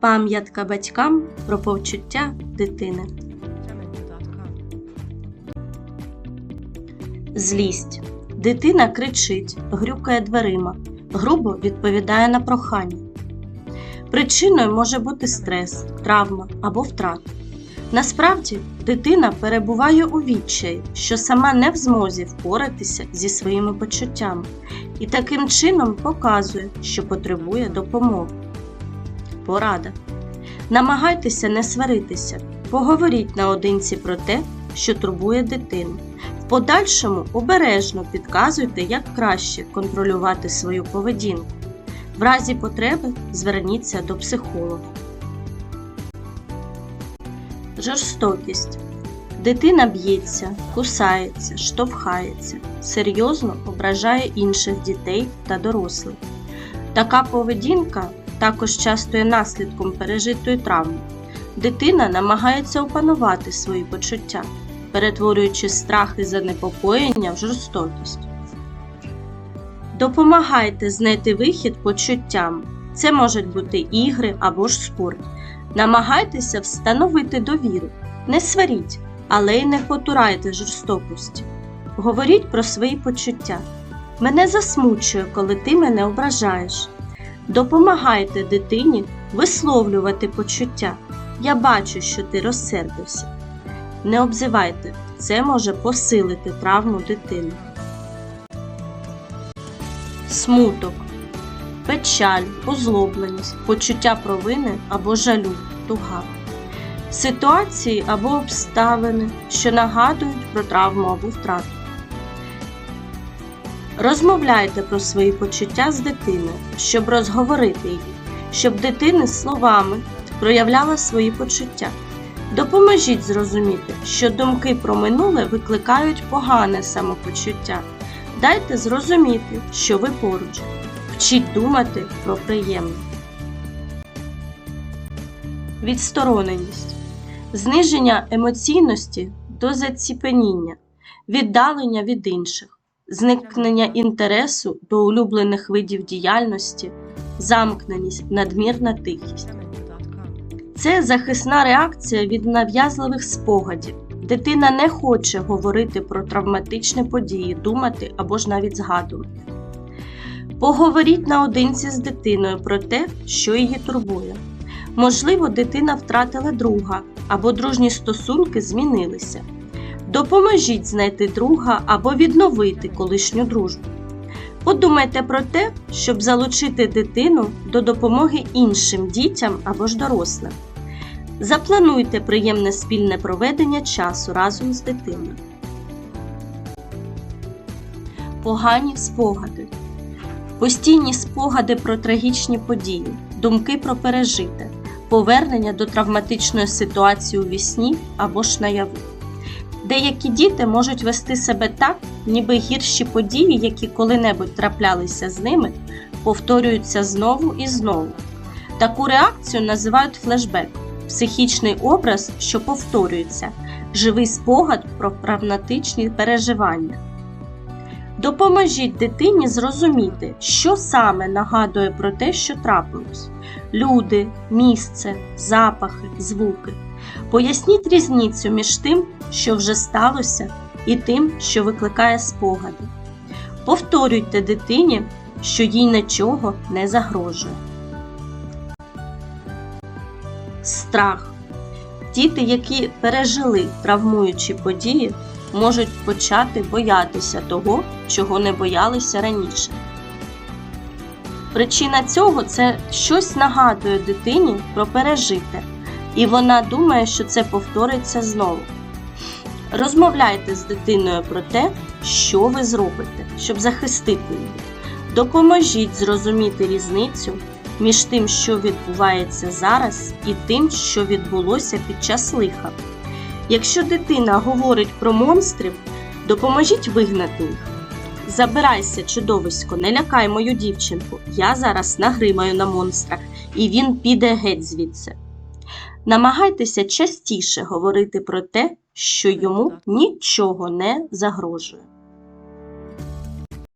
Пам'ятка батькам про почуття дитини. Злість. Дитина кричить, грюкає дверима, грубо відповідає на прохання. Причиною може бути стрес, травма або втрата. Насправді, дитина перебуває у відчаї, що сама не в змозі впоратися зі своїми почуттями і таким чином показує, що потребує допомоги. Порада. Намагайтеся не сваритися, поговоріть наодинці про те, що турбує дитину. В подальшому обережно підказуйте, як краще контролювати свою поведінку. В разі потреби зверніться до психолога. Жорстокість. Дитина б'ється, кусається, штовхається, серйозно ображає інших дітей та дорослих. Така поведінка також часто є наслідком пережитої травми. Дитина намагається опанувати свої почуття, перетворюючи страх і занепокоєння в жорстокість. Допомагайте знайти вихід почуттям. Це можуть бути ігри або ж спорт. Намагайтеся встановити довіру. Не сваріть, але й не потурайте жорстокості. Говоріть про свої почуття. Мене засмучує, коли ти мене ображаєш. Допомагайте дитині висловлювати почуття. Я бачу, що ти розсердився. Не обзивайте, це може посилити травму дитини. Смуток, печаль, озлобленість, почуття провини або жалю, туга. Ситуації або обставини, що нагадують про травму або втрату. Розмовляйте про свої почуття з дитиною, щоб розговорити її, щоб дитина словами проявляла свої почуття. Допоможіть зрозуміти, що думки про минуле викликають погане самопочуття. Дайте зрозуміти, що ви поруч. Вчіть думати про приємне. Відстороненість. Зниження емоційності до заціпеніння, віддалення від інших, зникнення інтересу до улюблених видів діяльності, замкненість, надмірна тихість. Це захисна реакція від нав'язливих спогадів. Дитина не хоче говорити про травматичні події, думати або ж навіть згадувати. Поговоріть наодинці з дитиною про те, що її турбує. Можливо, дитина втратила друга або дружні стосунки змінилися. Допоможіть знайти друга або відновити колишню дружбу. Подумайте про те, щоб залучити дитину до допомоги іншим дітям або ж дорослим. Заплануйте приємне спільне проведення часу разом з дитиною. Погані спогади. Постійні спогади про трагічні події, думки про пережите, повернення до травматичної ситуації у вісні або ж наяву. Деякі діти можуть вести себе так, ніби гірші події, які коли-небудь траплялися з ними, повторюються знову і знову. Таку реакцію називають флешбек психічний образ, що повторюється, живий спогад про травматичні переживання. Допоможіть дитині зрозуміти, що саме нагадує про те, що трапилось: люди, місце, запахи, звуки. Поясніть різницю між тим, що вже сталося, і тим, що викликає спогади. Повторюйте дитині, що їй нічого не загрожує. Страх. Діти, які пережили травмуючі події, можуть почати боятися того, чого не боялися раніше. Причина цього це щось нагадує дитині про пережите, і вона думає, що це повториться знову. Розмовляйте з дитиною про те, що ви зробите, щоб захистити її. Допоможіть зрозуміти різницю між тим, що відбувається зараз, і тим, що відбулося під час лиха. Якщо дитина говорить про монстрів, допоможіть вигнати їх. Забирайся, чудовисько, не лякай мою дівчинку. Я зараз нагримаю на монстра, і він піде геть звідси. Намагайтеся частіше говорити про те, що йому нічого не загрожує.